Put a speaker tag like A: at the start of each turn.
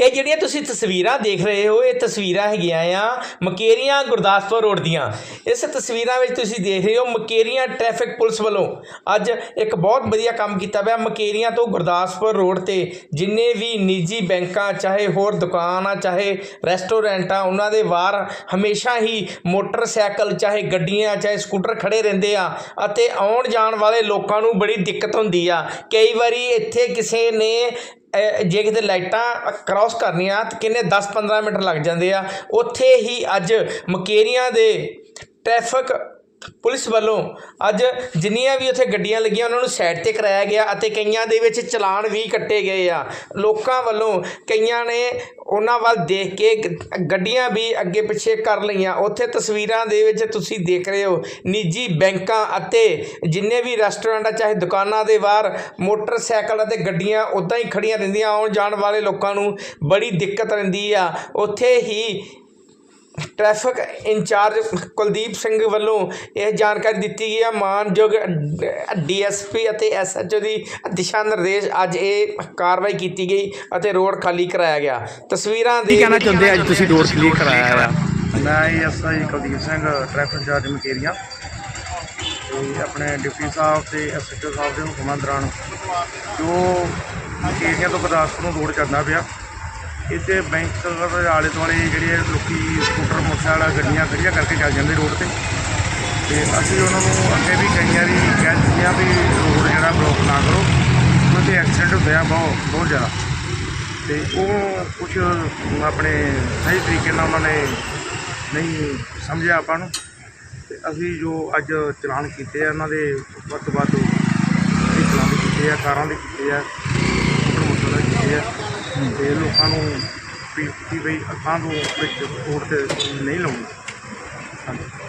A: ਇਹ ਜਿਹੜੀਆਂ ਤੁਸੀਂ ਤਸਵੀਰਾਂ ਦੇਖ ਰਹੇ ਹੋ, ਇਹ ਤਸਵੀਰਾਂ ਹੈਗੀਆਂ ਆ ਮਕੇਰੀਆਂ ਗੁਰਦਾਸਪੁਰ ਰੋਡ ਦੀਆਂ। ਇਸ ਤਸਵੀਰਾਂ ਵਿੱਚ ਤੁਸੀਂ ਦੇਖ ਰਹੇ ਹੋ ਮਕੇਰੀਆਂ ਟ੍ਰੈਫਿਕ ਪੁਲਿਸ ਵੱਲੋਂ ਅੱਜ ਇੱਕ ਬਹੁਤ ਵਧੀਆ ਕੰਮ ਕੀਤਾ ਪਿਆ ਮਕੇਰੀਆਂ ਤੋਂ ਗੁਰਦਾਸਪੁਰ ਰੋਡ ਤੇ। ਜਿੰਨੇ ਵੀ ਨਿੱਜੀ ਬੈਂਕਾਂ, ਚਾਹੇ ਹੋਰ ਦੁਕਾਨਾਂ ਚਾਹੇ ਰੈਸਟੋਰੈਂਟ ਆ ਉਹਨਾਂ ਦੇ ਬਾਹਰ ਹਮੇਸ਼ਾ ਹੀ ਮੋਟਰਸਾਈਕਲ, ਚਾਹੇ ਗੱਡੀਆਂ, ਚਾਹੇ ਸਕੂਟਰ ਖੜੇ ਰਹਿੰਦੇ ਆ ਅਤੇ ਆਉਣ ਜਾਣ ਵਾਲੇ ਲੋਕਾਂ ਨੂੰ ਬੜੀ ਦਿੱਕਤ ਹੁੰਦੀ ਆ। ਕਈ ਵਾਰੀ ਇੱਥੇ ਕਿਸੇ ਨੇ ਜੇ ਕਿਤੇ ਲਾਈਟਾਂ ਕ੍ਰਾਸ ਕਰਨੀਆਂ ਤਾਂ ਕਿੰਨੇ 10-15 ਮਿੰਟ ਲੱਗ ਜਾਂਦੇ ਆ। ਉੱਥੇ ਹੀ ਅੱਜ ਮਕੇਰੀਆਂ ਦੇ ਟ੍ਰੈਫਿਕ ਪੁਲਿਸ ਵੱਲੋਂ ਅੱਜ ਜਿੰਨੀਆਂ ਵੀ ਉੱਥੇ ਗੱਡੀਆਂ ਲੱਗੀਆਂ, ਉਹਨਾਂ ਨੂੰ ਸਾਈਡ ਤੇ ਕਰਾਇਆ ਗਿਆ ਅਤੇ ਕਈਆਂ ਦੇ ਵਿੱਚ ਚਲਾਨ ਵੀ ਕੱਟੇ ਗਏ ਆ। ਲੋਕਾਂ ਵੱਲੋਂ ਕਈਆਂ ਨੇ ਉਹਨਾਂ ਵੱਲ ਦੇਖ ਕੇ ਗੱਡੀਆਂ ਵੀ ਅੱਗੇ ਪਿੱਛੇ ਕਰ ਲਈਆਂ। ਉੱਥੇ ਤਸਵੀਰਾਂ ਦੇ ਵਿੱਚ ਤੁਸੀਂ ਦੇਖ ਰਹੇ ਹੋ, ਨਿੱਜੀ ਬੈਂਕਾਂ ਅਤੇ ਜਿੰਨੇ ਵੀ ਰੈਸਟੋਰੈਂਟ ਚਾਹੇ ਦੁਕਾਨਾਂ ਦੇ ਬਾਹਰ, ਮੋਟਰਸਾਈਕਲ ਅਤੇ ਗੱਡੀਆਂ ਉਦਾਂ ਹੀ ਖੜੀਆਂ ਰਹਿੰਦੀਆਂ। ਆਉਣ ਜਾਣ ਵਾਲੇ ਲੋਕਾਂ ਨੂੰ ਬੜੀ ਦਿੱਕਤ ਰਹਿੰਦੀ ਆ। ਉੱਥੇ ਹੀ ਟ੍ਰੈਫਿਕ ਇੰਚਾਰਜ ਕੁਲਦੀਪ ਸਿੰਘ ਵੱਲੋਂ ਇਹ ਜਾਣਕਾਰੀ ਦਿੱਤੀ ਗਈ ਹੈ। ਮਾਨਯੋਗ ਡੀਐਸਪੀ ਅਤੇ ਐਸਐਚਓ ਦੀ ਦਿਸ਼ਾ ਨਿਰਦੇਸ਼ ਅੱਜ ਇਹ ਕਾਰਵਾਈ ਕੀਤੀ ਗਈ ਅਤੇ ਰੋਡ ਖਾਲੀ ਕਰਾਇਆ ਗਿਆ। ਤਸਵੀਰਾਂ
B: ਕੀ
A: ਦੇ
B: ਕਹਿਣਾ ਚਾਹੁੰਦੇ ਅੱਜ ਤੁਸੀਂ ਰੋਡ ਕਲੀਅਰ ਕਰਾਇਆ ਆ
C: ਮੈਂ SI Kuldeep Singh traffic incharge Mukerian. ਤੇ ਆਪਣੇ ਡਿਪਟੀ ਸਾਹਿਬ ਤੇ ਐਸਐਚਓ ਸਾਹਿਬ ਦੇ ਹੁਕਮਾਂ ਦੌਰਾਨ ਜੋ ਮਕੇਰੀਆਂ ਤੋਂ ਗੁਰਦਾਸਪੁਰ ਨੂੰ ਰੋਡ ਚੱਲਦਾ ਪਿਆ। ਇੱਥੇ ਬੈਂਕ ਦੇ ਆਲੇ ਦੁਆਲੇ ਜਿਹੜੇ ਲੋਕੀ ਸਕੂਟਰ, ਮੋਟਰਸਾਈਕਲ, ਗੱਡੀਆਂ ਖੜੀਆਂ ਕਰਕੇ ਚੱਲ ਜਾਂਦੇ ਰੋਡ ਤੇ। ਤੇ ਅਸੀਂ ਉਹਨਾਂ ਨੂੰ ਅੱਗੇ ਵੀ ਕਈ ਵਾਰੀ ਕਹਿ ਦਿੱਤੇ ਆ ਵੀ ਰੋਡ ਜਿਹੜਾ ਬਲੌਕ ਨਾ ਕਰੋ। ਕਿਉਂਕਿ ਐਕਸੀਡੈਂਟ ਹੁੰਦੇ ਆ ਬਹੁਤ ਬਹੁਤ ਜ਼ਿਆਦਾ। ਤੇ ਉਹ ਕੁਝ ਆਪਣੇ ਸਹੀ ਤਰੀਕੇ ਨਾਲ ਉਹਨਾਂ ਨੇ ਨਹੀਂ ਸਮਝਿਆ ਆਪਾਂ ਨੂੰ। ਤੇ ਅਸੀਂ ਜੋ ਅੱਜ ਚਲਾਨ ਕੀਤੇ ਆ, ਉਹਨਾਂ ਦੇ ਵੱਧ ਤੋਂ ਵੱਧ ਜਿਹੜੇ ਚਲਾਨ ਕੀਤੇ ਆ, ਕਾਰਾਂ ਦੇ ਕੀਤੇ ਆ ਸਕੂਟਰ ਮੋਟਰ ਦੇ ਕੀਤੇ ਆ ਤੇ ਲੋਕਾਂ ਨੂੰ ਵੀ ਕਿ ਬਈ ਅੱਖਾਂ ਨੂੰ ਵਿੱਚ ਰੋਡ ਤੇ ਨਹੀਂ ਲਾਉਣੀ। ਹਾਂਜੀ।